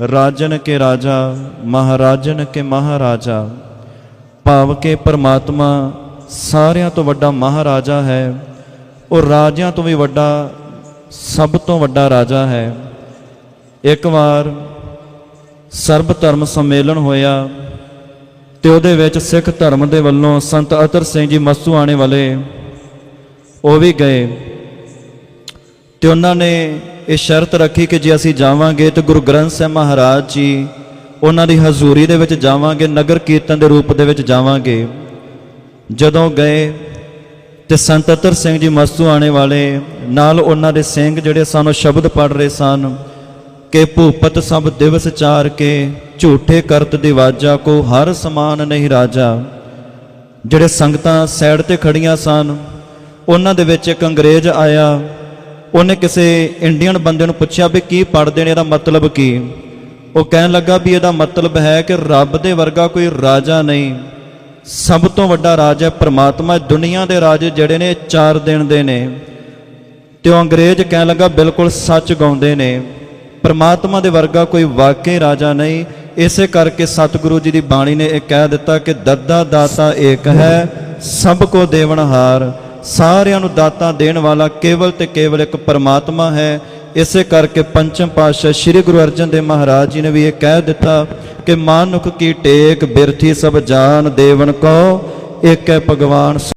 ਰਾਜਨ ਕੇ ਰਾਜਾ, ਮਹਾਰਾਜਨ ਕੇ ਮਹਾਰਾਜਾ। ਭਾਵ ਕੇ ਪਰਮਾਤਮਾ ਸਾਰਿਆਂ ਤੋਂ ਵੱਡਾ ਮਹਾਰਾਜਾ ਹੈ ਉਹ ਰਾਜਿਆਂ ਤੋਂ ਵੀ ਵੱਡਾ, ਸਭ ਤੋਂ ਵੱਡਾ ਰਾਜਾ ਹੈ। ਇੱਕ ਵਾਰ ਸਰਬ ਧਰਮ ਸੰਮੇਲਨ ਹੋਇਆ ਤੇ ਉਹਦੇ ਵਿੱਚ ਸਿੱਖ ਧਰਮ ਦੇ ਵੱਲੋਂ ਸੰਤ ਅਤਰ ਸਿੰਘ ਜੀ ਮਸੂ ਆਣੇ ਵਾਲੇ ਉਹ ਵੀ ਗਏ ਤੇ ਉਹਨਾਂ ਨੇ ਇਹ ਸ਼ਰਤ ਰੱਖੀ ਕਿ ਜੇ ਅਸੀਂ ਜਾਵਾਂਗੇ ਤੇ ਗੁਰੂ ਗ੍ਰੰਥ ਸਾਹਿਬ ਮਹਾਰਾਜ ਜੀ ਉਹਨਾਂ ਦੀ ਹਜ਼ੂਰੀ ਦੇ ਵਿੱਚ ਜਾਵਾਂਗੇ, ਨਗਰ ਕੀਰਤਨ ਦੇ ਰੂਪ ਦੇ ਵਿੱਚ ਜਾਵਾਂਗੇ। ਜਦੋਂ ਗਏ ਤੇ ਸੰਤ ਅਤਰ ਸਿੰਘ ਜੀ ਮਸਤੂ ਮਸਤੂਆਣੇ ਵਾਲੇ, ਨਾਲ ਉਹਨਾਂ ਦੇ ਸਿੰਘ ਜਿਹੜੇ ਸਾਨੂੰ ਸ਼ਬਦ ਪੜ ਰਹੇ ਸਨ ਕਿ ਭੂਪਤ ਸਭ ਦਿਵਸ ਚਾਰ ਕੇ ਝੂਠੇ ਕਰਤ ਦੀਵਾਜਾ ਕੋ ਹਰ ਸਮਾਨ ਨਹੀਂ ਰਾਜਾ। ਜਿਹੜੇ ਸੰਗਤਾਂ ਸਾਈਡ ਤੇ ਖੜੀਆਂ ਸਨ, ਉਹਨਾਂ ਦੇ ਵਿੱਚ ਇੱਕ ਅੰਗਰੇਜ਼ ਆਇਆ ਉਹਨੇ ਕਿਸੇ ਇੰਡੀਅਨ ਬੰਦੇ ਨੂੰ ਪੁੱਛਿਆ ਵੀ ਕੀ ਪੜ੍ਹਦੇ ਨੇ, ਇਹਦਾ ਮਤਲਬ ਕੀ? ਉਹ ਕਹਿਣ ਲੱਗਾ ਵੀ ਇਹਦਾ ਮਤਲਬ ਹੈ ਕਿ ਰੱਬ ਦੇ ਵਰਗਾ ਕੋਈ ਰਾਜਾ ਨਹੀਂ। ਸਭ ਤੋਂ ਵੱਡਾ ਰਾਜ ਹੈ ਪ੍ਰਮਾਤਮਾ ਦੁਨੀਆ ਦੇ ਰਾਜ ਜਿਹੜੇ ਨੇ ਚਾਰ ਦਿਨ ਦੇ ਨੇ। ਤੇ ਉਹ ਅੰਗਰੇਜ਼ ਕਹਿਣ ਲੱਗਾ, ਬਿਲਕੁਲ ਸੱਚ ਗਾਉਂਦੇ ਨੇ। ਪ੍ਰਮਾਤਮਾ ਦੇ ਵਰਗਾ ਕੋਈ ਵਾਕਈ ਰਾਜਾ ਨਹੀਂ। ਇਸੇ ਕਰਕੇ ਸਤਿਗੁਰੂ ਜੀ ਦੀ ਬਾਣੀ ਨੇ ਇਹ ਕਹਿ ਦਿੱਤਾ ਕਿ ਦੱਦਾ ਦਾਤਾ ਏਕ ਹੈ, ਸਭ ਕੋ ਦੇਵਨਹਾਰ ਸਾਰਿਆਂ ਨੂੰ ਦਾਤਾਂ ਦੇਣ ਵਾਲਾ ਕੇਵਲ ਤੇ ਕੇਵਲ ਇੱਕ ਪਰਮਾਤਮਾ ਹੈ। ਇਸੇ ਕਰਕੇ ਪੰਚਮ ਪਾਤਸ਼ਾਹ ਸ੍ਰੀ ਗੁਰੂ ਅਰਜਨ ਦੇਵ ਮਹਾਰਾਜ ਜੀ ਨੇ ਵੀ ਇਹ ਕਹਿ ਦਿੱਤਾ ਕਿ ਮਾਨੁਖ ਕੀ ਟੇਕ ਬਿਰਥੀ ਸਭ ਜਾਨ ਦੇਵਨ ਕੋ ਇੱਕ ਹੈ ਭਗਵਾਨ